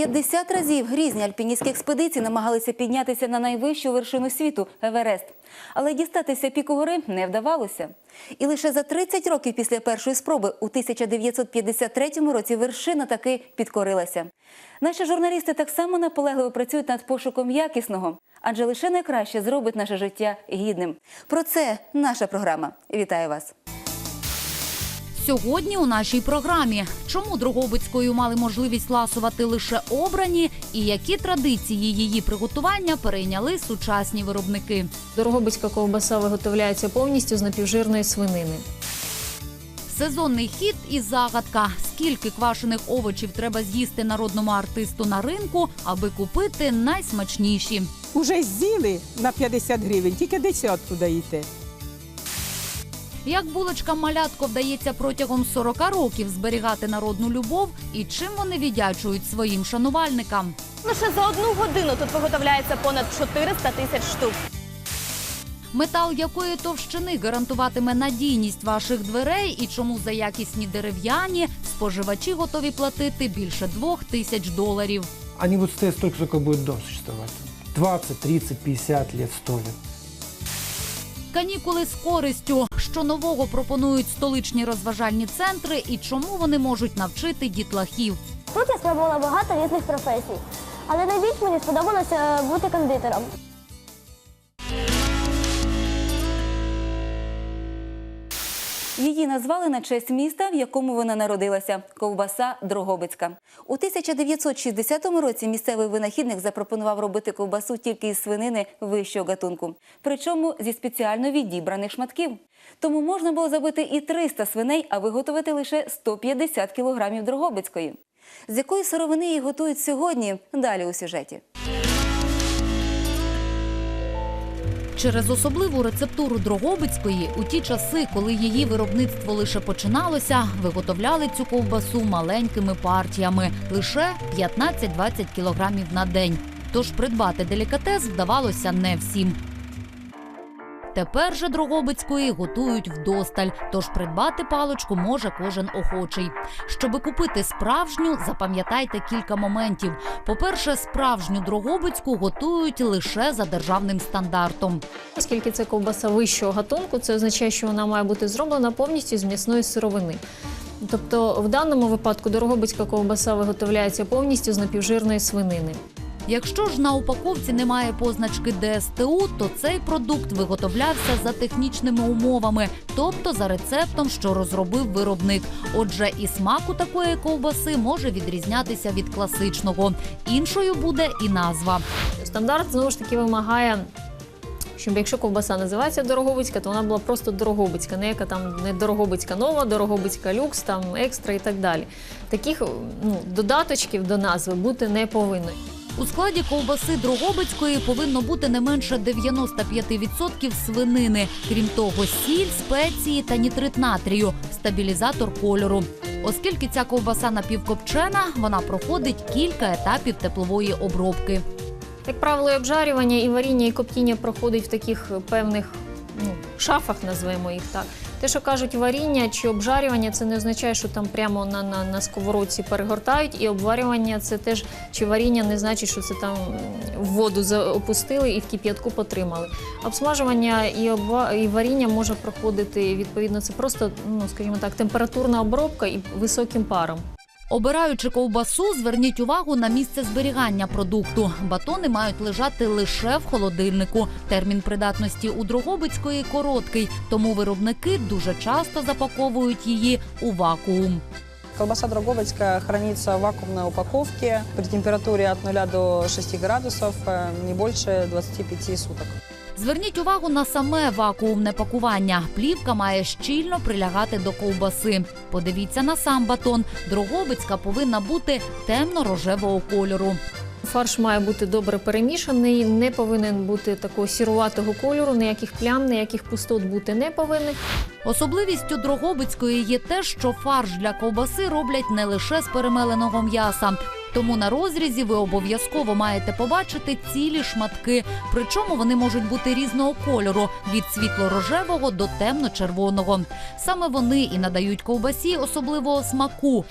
Понад 50 разів грізні альпіністські експедиції намагалися піднятися на найвищу вершину світу Еверест. Але дістатися піку гори не вдавалося. І лише за 30 років після першої спроби у 1953 році вершина таки підкорилася. Наші журналісти так само наполегливо працюють над пошуком якісного, адже лише найкраще зробить наше життя гідним. Про це наша програма. Вітаю вас! Сьогодні у нашій програмі чому Дрогобицькою мали можливість ласувати лише обрані, і які традиції її приготування перейняли сучасні виробники. Дорогобицька ковбаса виготовляється повністю з напівжирної свинини. Сезонний хід і загадка: скільки квашених овочів треба з'їсти народному артисту на ринку, аби купити найсмачніші. Уже з'їли на 50 гривень, тільки десятку даєте. Як булочкам малятко вдається протягом 40 років зберігати народну любов, і чим вони віддячують своїм шанувальникам. Лише за одну годину тут виготовляється понад 400 тисяч штук. Метал якої товщини гарантуватиме надійність ваших дверей, і чому за якісні дерев'яні споживачі готові платити більше двох тисяч доларів. Они будут стоять столько, сколько будет дом существовать. 20, 30, 50 лет, 100 лет. Канікули з користю, що нового пропонують столичні розважальні центри, і чому вони можуть навчити дітлахів. Тут я спробувала багато різних професій, але найбільш мені сподобалося бути кондитером. Її назвали на честь міста, в якому вона народилася ковбаса Дрогобицька. У 1960 році місцевий винахідник запропонував робити ковбасу тільки із свинини вищого гатунку, причому зі спеціально відібраних шматків. Тому можна було забити і 300 свиней, а виготовити лише 150 кілограмів Дрогобицької. З якої сировини її готують сьогодні? Далі у сюжеті. Через особливу рецептуру Дрогобицької у ті часи, коли її виробництво лише починалося, виготовляли цю ковбасу маленькими партіями лише 15-20 кілограмів на день. Тож придбати делікатес вдавалося не всім. Тепер же Дрогобицької готують вдосталь, тож придбати паличку може кожен охочий. Щоби купити справжню, запам'ятайте кілька моментів. По-перше, справжню Дрогобицьку готують лише за державним стандартом. Оскільки це ковбаса вищого гатунку, це означає, що вона має бути зроблена повністю з м'ясної сировини. Тобто, в даному випадку дорогобицька ковбаса виготовляється повністю з напівжирної свинини. Якщо ж на упаковці немає позначки ДСТУ, то цей продукт виготовлявся за технічними умовами, тобто за рецептом, що розробив виробник. Отже, і смак у такої ковбаси може відрізнятися від класичного. Іншою буде і назва. Стандарт знову ж таки вимагає. Щоб якщо ковбаса називається Дорогобицька, то вона була просто Дорогобицька, не яка там не Дорогобицька нова, Дорогобицька люкс, там екстра і так далі. Таких ну, додаточків до назви бути не повинно. У складі ковбаси Дрогобицької повинно бути не менше 95% свинини. Крім того, сіль, спеції та нітрит натрію стабілізатор кольору. Оскільки ця ковбаса напівкопчена, вона проходить кілька етапів теплової обробки. Як правило, обжарювання, і варіння, і коптіння проходить в таких певних ну, шафах, назвемо їх так. Те, що кажуть, варіння чи обжарювання, це не означає, що там прямо на, на, на сковородці перегортають, і обварювання це теж чи варіння не значить, що це там в воду опустили і в кип'ятку потримали. Обсмажування і, обва... і варіння може проходити відповідно. Це просто, ну скажімо так, температурна обробка і високим паром. Обираючи ковбасу, зверніть увагу на місце зберігання продукту. Батони мають лежати лише в холодильнику. Термін придатності у Дрогобицької короткий, тому виробники дуже часто запаковують її у вакуум. Колбаса Дрогобицкая хранится в вакуумной упаковке при температуре от 0 до 6 градусов э, не больше 25 суток. Зверніть увагу на саме вакуумне пакування. Плівка має щільно прилягати до ковбаси. Подивіться на сам батон. Дрогобицька повинна бути темно-рожевого кольору. Фарш має бути добре перемішаний, не повинен бути такого сіруватого кольору, ніяких плям, ніяких пустот бути не повинних. Особливістю Дрогобицької є те, що фарш для ковбаси роблять не лише з перемеленого м'яса. Тому на розрізі ви обов'язково маєте побачити цілі шматки. Причому вони можуть бути різного кольору від світло-рожевого до темно-червоного. Саме вони і надають ковбасі особливого смаку.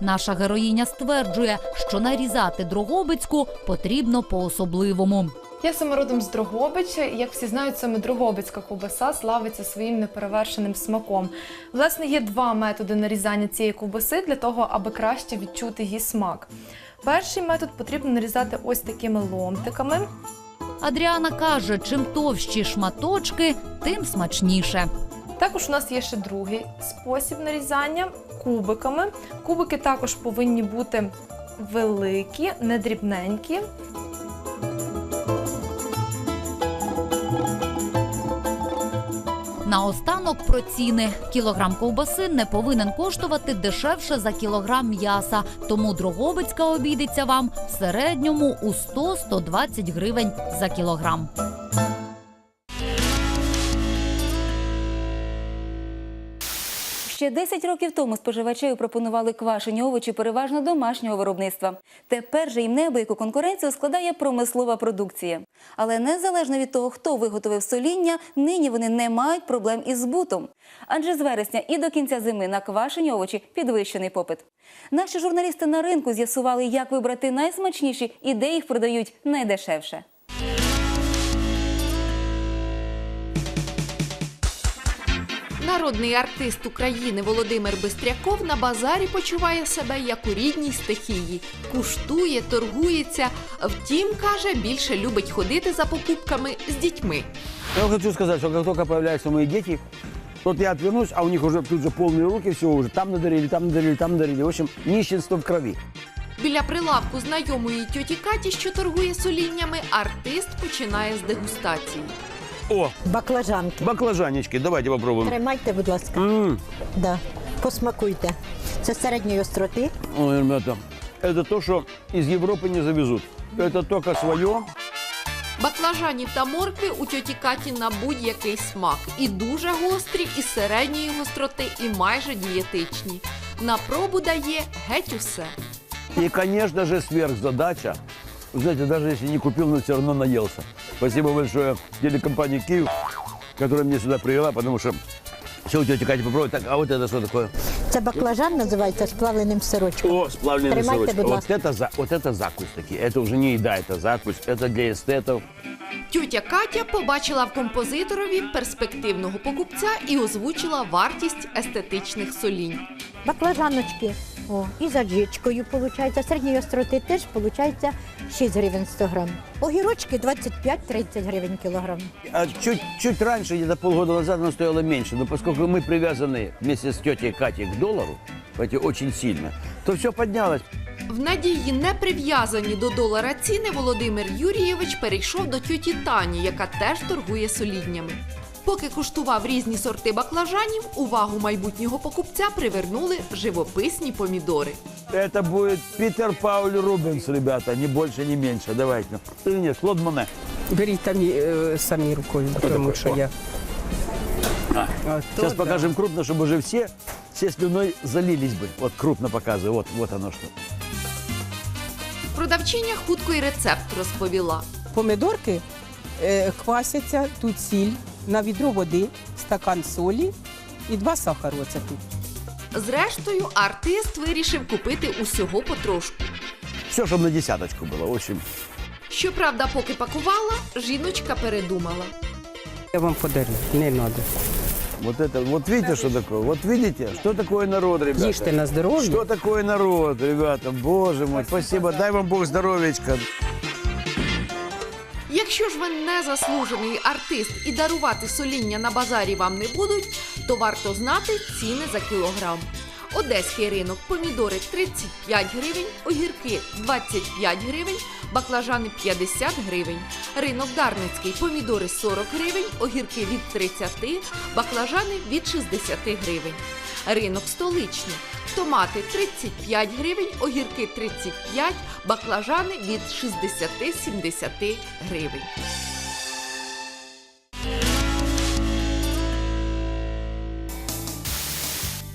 Наша героїня стверджує, що нарізати дрогобицьку потрібно по-особливому. Я саме родом з Дрогобича, і як всі знають, саме Дрогобицька ковбаса славиться своїм неперевершеним смаком. Власне, є два методи нарізання цієї ковбаси для того, аби краще відчути її смак. Перший метод потрібно нарізати ось такими ломтиками. Адріана каже, чим товщі шматочки, тим смачніше. Також у нас є ще другий спосіб нарізання кубиками. Кубики також повинні бути великі, не дрібненькі. Наостанок про ціни. Кілограм ковбаси не повинен коштувати дешевше за кілограм м'яса, тому Дрогобицька обійдеться вам в середньому у 100-120 гривень за кілограм. Ще 10 років тому споживачеві пропонували квашені овочі переважно домашнього виробництва. Тепер же їм неабияку конкуренцію складає промислова продукція. Але незалежно від того, хто виготовив соління, нині вони не мають проблем із збутом. Адже з вересня і до кінця зими на квашені овочі підвищений попит. Наші журналісти на ринку з'ясували, як вибрати найсмачніші і де їх продають найдешевше. Народний артист України Володимир Бистряков на базарі почуває себе як у рідній стихії, куштує, торгується. Втім, каже, більше любить ходити за покупками з дітьми. Я хочу сказать, что как только появляются мои дети, вот я отвернусь, а у них уже тут же полные руки, все уже там надарили, там надарили, там надарили. В общем, нищенство в крови. Біля прилавку знайомої тьоті Каті, що торгує соліннями, артист починає з дегустації. О, Баклажанки. баклажанечки, давайте попробуем. Тримайте, будь ласка. М, Да. Посмакуйте. Це середньої остроти. Ой, ребята, это то, что из Европы не завезут. Это только свое. Баклажанів та моркви у тьоті Каті на будь-який смак. І дуже гострі, і середньої гостроти, і майже дієтичні. На пробу дає геть усе. И, конечно же, сверхзадача. Вы знаете, даже если не купил, но все равно наелся. Спасибо большое телекомпании «Киев», которая меня сюда привела, потому что все у тети Кати попробовать. Так, а вот это что такое? Це баклажан називається з плавленим сирочком. О, сплавленный Тримайте, сырочек. будь Вот ласка. это, за, вот это закусь такие. Это уже не еда, это закусь. Это для эстетов. Тютя Катя побачила в композиторові перспективного покупця і озвучила вартість естетичних солінь. Баклажаночки. о, і за джичкою, виходить. Середньої остроти теж виходить 6 гривень 100 грам. Огірочки 25-30 гривень кілограм. А чуть, чуть раньше, где-то полгода назад, оно стоило меньше. Но поскольку мы привязаны вместе с тетей Катей к доллару, понимаете, очень сильно, то все поднялось. В надії не прив'язані до долара ціни Володимир Юрійович перейшов до тьоті Тані, яка теж торгує соліднями. Поки куштував різні сорти баклажанів, увагу майбутнього покупця привернули живописні помідори. Это будет Питер Пауль Рубенс, ребята, не больше, не меньше. Давайте. Или нет, Клод Моне. Беріть там е, самі рукою, тому що я. А, А, Сейчас то покажем крупно, чтобы уже все, все слюной залились бы. Вот крупно показываю, вот, вот оно что. Продавчиня хутко й рецепт розповіла. Помидорки е, квасяться, тут сіль, на відро води, стакан солі і два сахару оце тут. Зрештою, артист вирішив купити усього потрошку. Все, чтобы на десяточку было. В общем, Щоправда, поки пакувала, жіночка передумала. Я вам подарю, не треба. вот это, вот видите, что такое? Вот видите, что такое народ, ребята? Їжте на здоров'я. Что такое народ, ребята? Боже мой, спасибо. Дай вам Бог здоровечка. Якщо ж ви не заслужений артист і дарувати соління на базарі вам не будуть, то варто знати ціни за кілограм. Одеський ринок помідори 35 гривень, огірки 25 гривень, баклажани 50 гривень. Ринок Дарницький помідори 40 гривень, огірки від 30, баклажани від 60 гривень. Ринок столичний. Томати 35 гривень, огірки 35, баклажани від 60-70 гривень.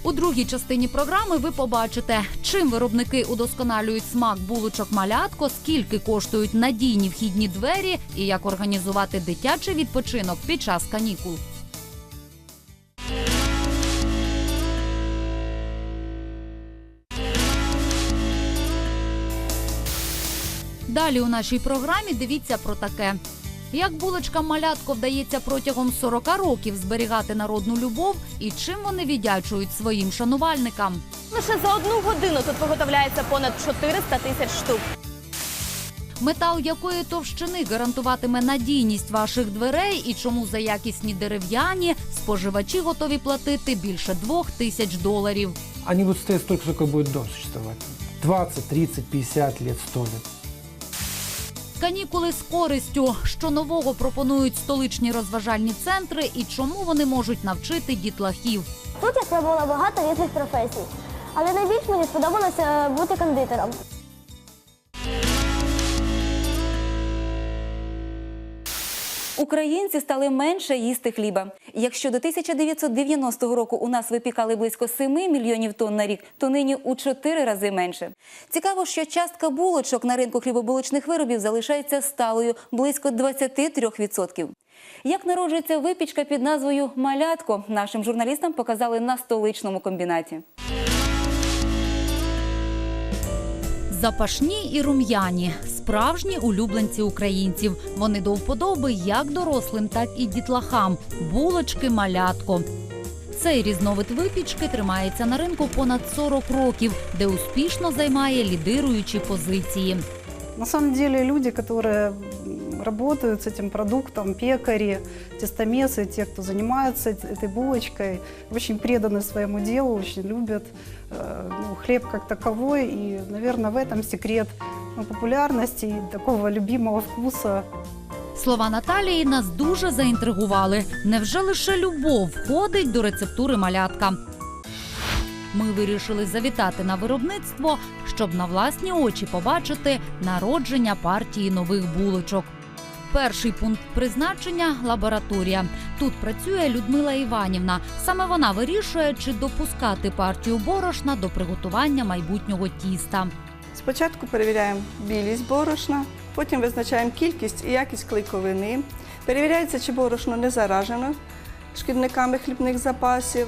У другій частині програми ви побачите, чим виробники удосконалюють смак булочок малятко, скільки коштують надійні вхідні двері і як організувати дитячий відпочинок під час канікул. Далі у нашій програмі дивіться про таке. Як булочкам малятко вдається протягом 40 років зберігати народну любов і чим вони віддячують своїм шанувальникам. Лише за одну годину тут виготовляється понад 400 тисяч штук. Метал якої товщини гарантуватиме надійність ваших дверей і чому за якісні дерев'яні споживачі готові платити більше двох тисяч доларів. Они будут стоять столько, сколько будет дом существовать. 20, 30, 50 лет, 100 лет. Канікули з користю, що нового пропонують столичні розважальні центри і чому вони можуть навчити дітлахів. Тут я пробувала багато різних професій. Але найбільш мені сподобалося бути кондитером. Українці стали менше їсти хліба. Якщо до 1990 року у нас випікали близько 7 мільйонів тонн на рік, то нині у 4 рази менше. Цікаво, що частка булочок на ринку хлібобулочних виробів залишається сталою близько 23%. Як народжується випічка під назвою Малятко, нашим журналістам показали на столичному комбінаті. Запашні і рум'яні справжні улюбленці українців. Вони до вподоби як дорослим, так і дітлахам. Булочки малятко. Цей різновид випічки тримається на ринку понад 40 років, де успішно займає лідируючі позиції. На самом деле люди, которые м, работают с этим продуктом, пекари, тестомесы, те, кто занимается эт- этой булочкой, очень преданы своему делу, очень любят э, ну, хлеб как таковой. И, наверное, в этом секрет ну, популярности и такого любимого вкуса Слова Наталії нас дуже заінтригували. Невже лише любов входить до рецептури малятка? Ми вирішили завітати на виробництво, щоб на власні очі побачити народження партії нових булочок. Перший пункт призначення лабораторія. Тут працює Людмила Іванівна. Саме вона вирішує, чи допускати партію борошна до приготування майбутнього тіста. Спочатку перевіряємо білість борошна, потім визначаємо кількість і якість клейковини. Перевіряється, чи борошно не заражено шкідниками хлібних запасів.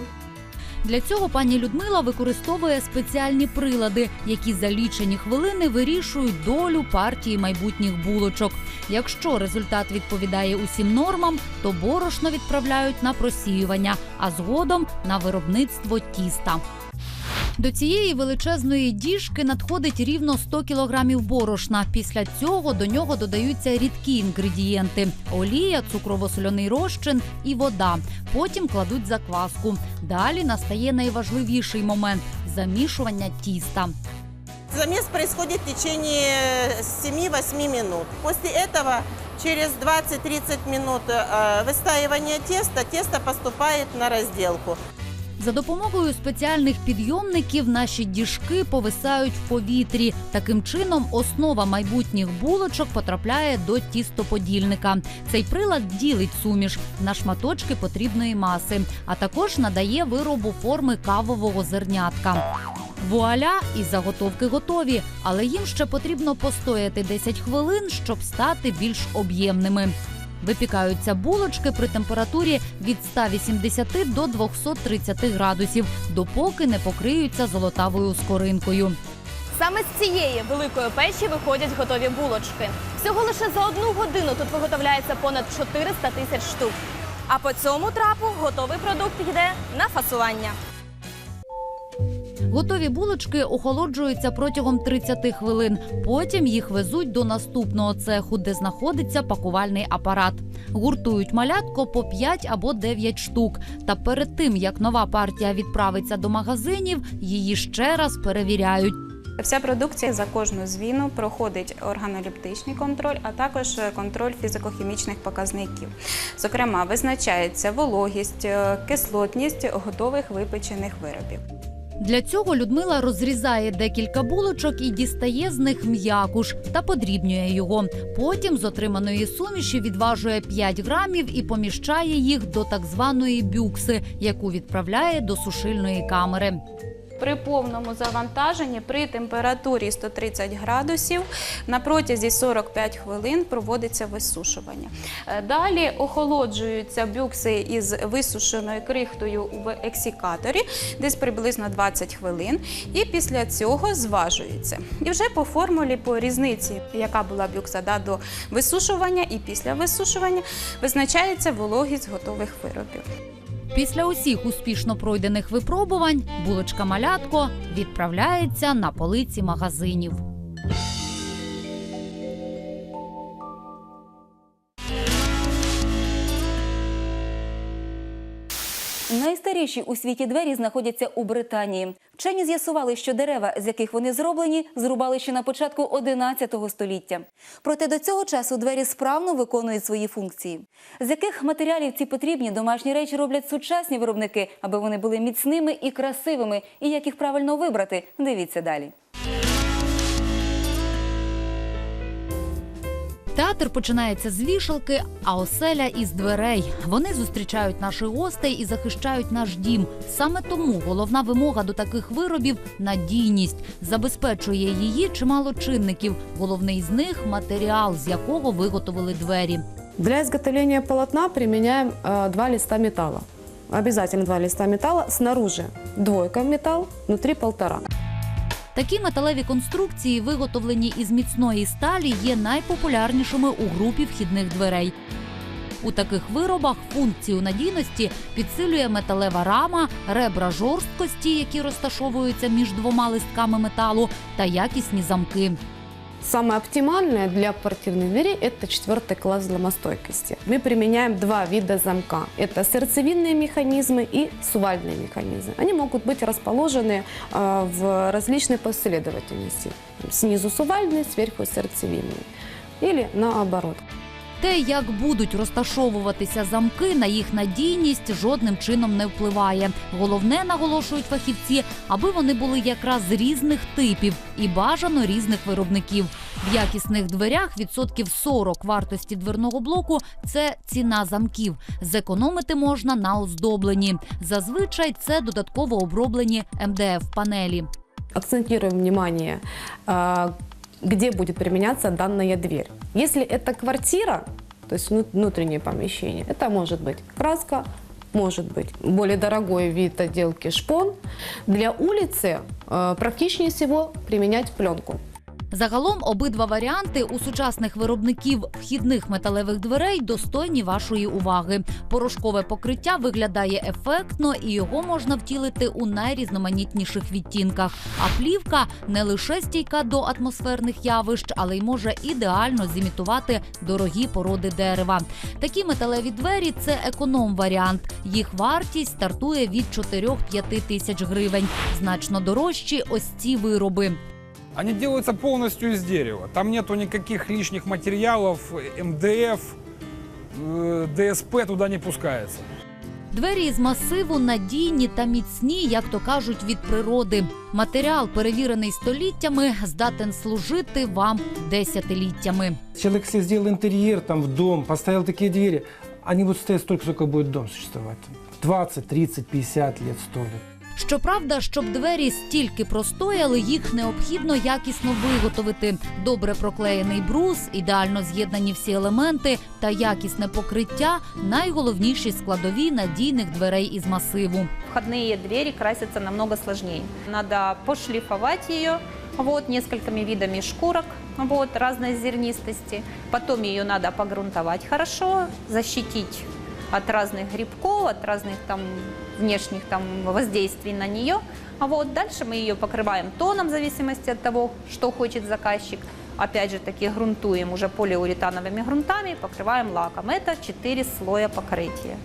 Для цього пані Людмила використовує спеціальні прилади, які за лічені хвилини вирішують долю партії майбутніх булочок. Якщо результат відповідає усім нормам, то борошно відправляють на просіювання, а згодом на виробництво тіста. До цієї величезної діжки надходить рівно 100 кілограмів борошна. Після цього до нього додаються рідкі інгредієнти: олія, цукрово-соляний розчин і вода. Потім кладуть закваску. Далі настає найважливіший момент замішування тіста. Замес происходит в течение 7-8 минут. После этого через 20-30 минут э, выстаивания теста, тесто поступает на разделку. За допомогою спеціальних підйомників наші діжки повисають в повітрі. Таким чином, основа майбутніх булочок потрапляє до тістоподільника. Цей прилад ділить суміш на шматочки потрібної маси, а також надає виробу форми кавового зернятка. Вуаля і заготовки готові, але їм ще потрібно постояти 10 хвилин, щоб стати більш об'ємними. Випікаються булочки при температурі від 180 до 230 градусів, допоки не покриються золотавою скоринкою. Саме з цієї великої печі виходять готові булочки. Всього лише за одну годину тут виготовляється понад 400 тисяч штук. А по цьому трапу готовий продукт йде на фасування. Готові булочки охолоджуються протягом 30 хвилин. Потім їх везуть до наступного цеху, де знаходиться пакувальний апарат. Гуртують малятко по 5 або 9 штук. Та перед тим як нова партія відправиться до магазинів, її ще раз перевіряють. Вся продукція за кожну звіну проходить органолептичний контроль, а також контроль фізико-хімічних показників. Зокрема, визначається вологість, е, кислотність готових випечених виробів. Для цього Людмила розрізає декілька булочок і дістає з них м'якуш та подрібнює його. Потім з отриманої суміші відважує 5 грамів і поміщає їх до так званої бюкси, яку відправляє до сушильної камери. При повному завантаженні при температурі 130 градусів на протязі 45 хвилин проводиться висушування. Е, Далі охолоджуються бюкси із висушеною крихтою в ексікаторі десь приблизно 20 хвилин. І після цього зважується. І вже по формулі, по різниці, яка була бюкса да, до висушування і після висушування, визначається вологість готових виробів. Після усіх успішно пройдених випробувань булочка малятко відправляється на полиці магазинів. Найстаріші у світі двері знаходяться у Британії. Вчені з'ясували, що дерева, з яких вони зроблені, зрубали ще на початку 11 століття. Проте до цього часу двері справно виконують свої функції. З яких матеріалів ці потрібні домашні речі роблять сучасні виробники, аби вони були міцними і красивими, і як їх правильно вибрати, дивіться далі. Театр починається з вішалки, а оселя із дверей. Вони зустрічають наших гостей і захищають наш дім. Саме тому головна вимога до таких виробів надійність. Забезпечує її чимало чинників. Головний з них матеріал, з якого виготовили двері. Для изготовления полотна применяем э, два листа металла. Обязательно два листа металла. Снаружи двойка металл, внутри полтора. Такі металеві конструкції, виготовлені із міцної сталі, є найпопулярнішими у групі вхідних дверей. У таких виробах функцію надійності підсилює металева рама, ребра жорсткості, які розташовуються між двома листками металу, та якісні замки. Самое оптимальное для квартирных дверей – это четвертый класс взломостойкости. Мы применяем два вида замка. Это сердцевинные механизмы и сувальные механизмы. Они могут быть расположены э, в различной последовательности. Снизу сувальные, сверху сердцевинные. Или наоборот. Те, як будуть розташовуватися замки, на їх надійність жодним чином не впливає. Головне, наголошують фахівці, аби вони були якраз різних типів і бажано різних виробників. В якісних дверях відсотків 40 вартості дверного блоку це ціна замків. Зекономити можна на оздобленні. Зазвичай це додатково оброблені МДФ панелі. Акцентируем внимание, где будет применяться данная дверь. Если это квартира, то есть вну- внутреннее помещение, это может быть краска, может быть более дорогой вид отделки шпон. Для улицы э, практичнее всего применять пленку. Загалом обидва варіанти у сучасних виробників вхідних металевих дверей достойні вашої уваги. Порошкове покриття виглядає ефектно і його можна втілити у найрізноманітніших відтінках. А плівка не лише стійка до атмосферних явищ, але й може ідеально зімітувати дорогі породи дерева. Такі металеві двері це економ-варіант. Їх вартість стартує від 4-5 тисяч гривень. Значно дорожчі ось ці вироби. Они делаются полностью из дерева. Там нету никаких лишних материалов, МДФ, э, ДСП туда не пускается. Двері із масиву надійні та міцні, як то кажуть, від природи. Матеріал, перевірений століттями, здатен служити вам десятиліттями. Человек себе сделал интерьер там в дом, поставил такие двери. Они будут стоять столько, сколько будет дом существовать. 20, 30, 50 лет, 100 лет. Щоправда, щоб двері стільки простояли, їх необхідно якісно виготовити. Добре проклеєний брус, ідеально з'єднані всі елементи та якісне покриття найголовніші складові надійних дверей із масиву. Входные двери красятся намного сложнее. Надо пошлифовать ее вот, несколькими видами шкурок вот, разной зернистости. Потом ее надо погрунтовать хорошо, защитить от разных грибков, от разных там внешних там воздействий на нее. А вот дальше мы ее покрываем тоном в зависимости от того, что хочет заказчик. Опять же таки грунтуем уже полиуретановыми грунтами, покрываем лаком. Это 4 слоя покрытия.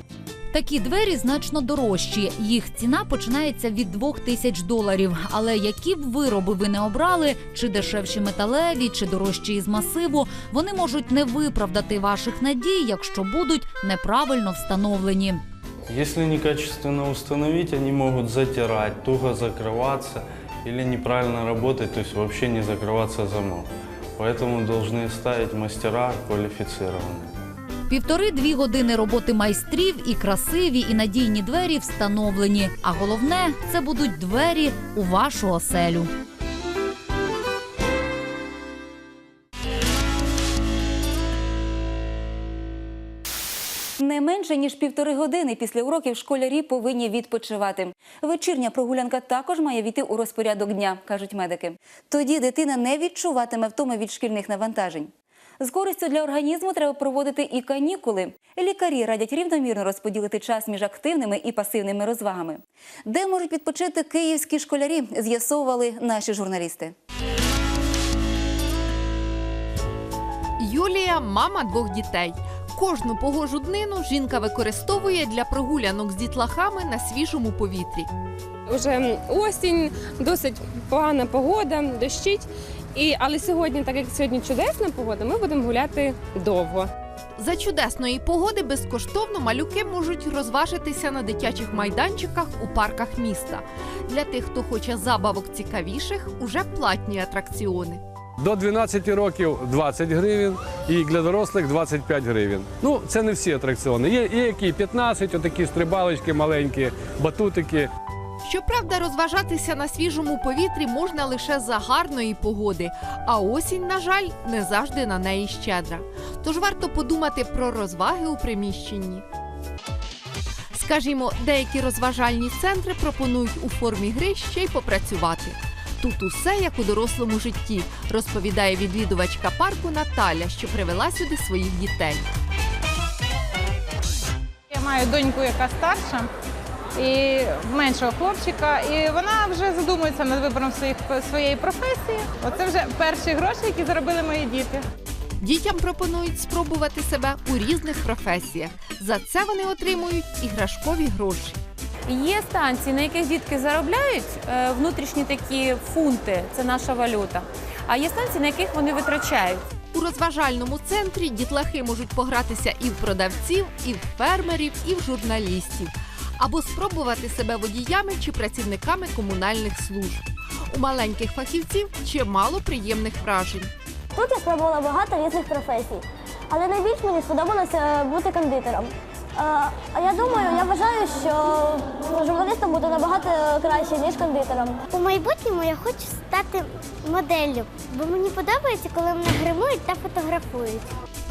Такі двері значно дорожчі. Їх ціна починається від двох тисяч доларів. Але які б вироби ви не обрали, чи дешевші металеві, чи дорожчі із масиву, вони можуть не виправдати ваших надій, якщо будуть неправильно встановлені. Если некачественно установить, они могут затирать, туго закрываться или неправильно работать, то есть вообще не закрываться замок. Поэтому должны ставить мастера квалифицированные. Півтори-дві години роботи майстрів і красиві, і надійні двері встановлені. А головне це будуть двері у вашу оселю. Не менше ніж півтори години після уроків школярі повинні відпочивати. Вечірня прогулянка також має війти у розпорядок дня, кажуть медики. Тоді дитина не відчуватиме втоми від шкільних навантажень. З користю для організму треба проводити і канікули. Лікарі радять рівномірно розподілити час між активними і пасивними розвагами. Де можуть відпочити київські школярі, з'ясовували наші журналісти. Юлія мама двох дітей. Кожну погожу днину жінка використовує для прогулянок з дітлахами на свіжому повітрі. Уже осінь, досить погана погода, дощить. І, але сьогодні, так як сьогодні чудесна погода, ми будемо гуляти довго. За чудесної погоди безкоштовно малюки можуть розважитися на дитячих майданчиках у парках міста. Для тих, хто хоче забавок цікавіших, уже платні атракціони. До 12 років 20 гривень і для дорослих 25 гривень. Ну, це не всі атракціони. Є, є які 15, отакі стрибалочки маленькі, батутики. Щоправда, розважатися на свіжому повітрі можна лише за гарної погоди, а осінь, на жаль, не завжди на неї щедра. Тож варто подумати про розваги у приміщенні. Скажімо, деякі розважальні центри пропонують у формі гри ще й попрацювати. Тут усе як у дорослому житті, розповідає відвідувачка парку Наталя, що привела сюди своїх дітей. Я маю доньку, яка старша, і меншого хлопчика, і вона вже задумується над вибором своїх, своєї професії. Оце вже перші гроші, які заробили мої діти. Дітям пропонують спробувати себе у різних професіях. За це вони отримують іграшкові гроші. Є станції, на яких дітки заробляють е, внутрішні такі фунти, це наша валюта. А є станції, на яких вони витрачають. У розважальному центрі дітлахи можуть погратися і в продавців, і в фермерів, і в журналістів, або спробувати себе водіями чи працівниками комунальних служб. У маленьких фахівців чимало приємних вражень. Тут я спробувала багато різних професій, але найбільш мені сподобалося бути кондитером. Е, А я думаю, я вважаю, що журналістом буде набагато краще, ніж кондитером. У майбутньому я хочу стати моделлю, бо мені подобається, коли мене гримують та фотографують.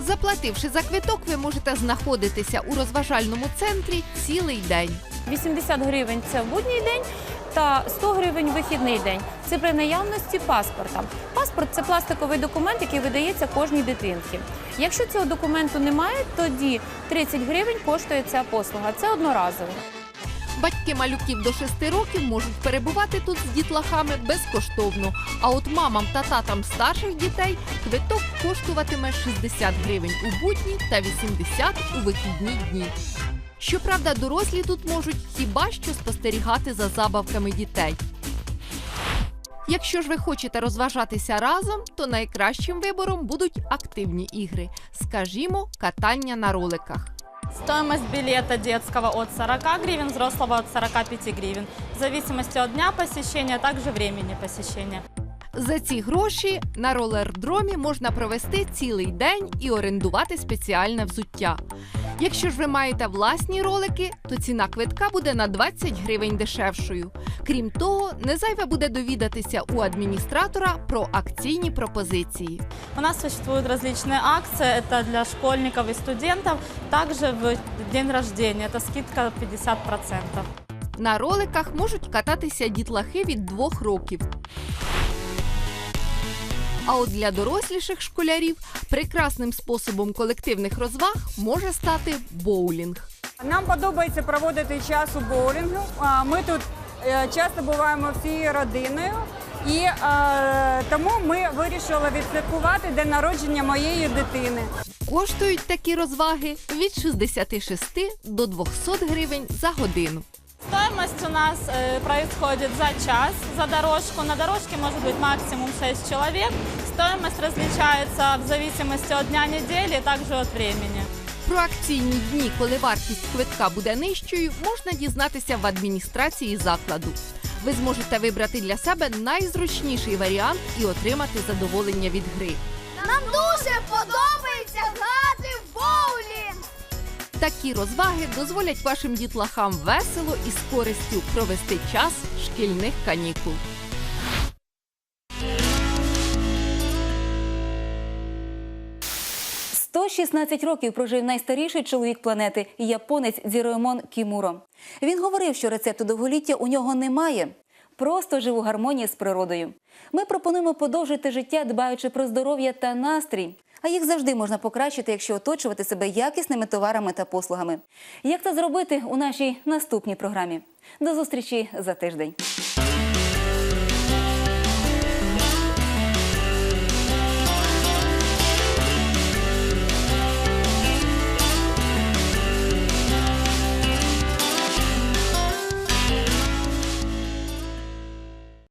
Заплативши за квиток, ви можете знаходитися у розважальному центрі цілий день. 80 гривень це будній день та 100 гривень вихідний день. Це при наявності паспорта. Паспорт це пластиковий документ, який видається кожній дитинці. Якщо цього документу немає, тоді 30 гривень коштує ця послуга. Це одноразово. Батьки малюків до 6 років можуть перебувати тут з дітлахами безкоштовно. А от мамам та татам старших дітей квиток коштуватиме 60 гривень у будні та 80 у вихідні дні. Щоправда, дорослі тут можуть хіба що спостерігати за забавками дітей. Якщо ж ви хочете розважатися разом, то найкращим вибором будуть активні ігри, скажімо, катання на роликах. Стоимость билета детского от 40 гривен, взрослого от 45 гривен. В зависимости от дня посещения, а также времени посещения. За ці гроші на ролердромі можна провести цілий день і орендувати спеціальне взуття. Якщо ж ви маєте власні ролики, то ціна квитка буде на 20 гривень дешевшою. Крім того, не зайве буде довідатися у адміністратора про акційні пропозиції. У нас существуют различные акции, это для школьников и студентов. Также в день рождения, это скидка 50%. На роликах можуть кататися дітлахи від двох років. А от для доросліших школярів прекрасним способом колективних розваг може стати боулінг. Нам подобається проводити час у боулінгу. Ми тут е, часто буваємо всією родиною, і е, тому ми вирішили відсвяткувати день народження моєї дитини. Коштують такі розваги від 66 до 200 гривень за годину. Стоимость у нас э, происходит за час за дорожку. На дорожке может быть максимум 6 человек. Стоимость различается в зависимости от дня недели, также от времени. Про акційні дні, коли вартість квитка буде нижчою, можна дізнатися в адміністрації закладу. Ви зможете вибрати для себе найзручніший варіант і отримати задоволення від гри. Нам дуже подобається грати в боулінг! Такі розваги дозволять вашим дітлахам весело і з користю провести час шкільних канікул. 116 років прожив найстаріший чоловік планети японець Дзіроемон Кімуро. Він говорив, що рецепту довголіття у нього немає. Просто жив у гармонії з природою. Ми пропонуємо подовжити життя, дбаючи про здоров'я та настрій. А їх завжди можна покращити, якщо оточувати себе якісними товарами та послугами. Як це зробити у нашій наступній програмі? До зустрічі за тиждень.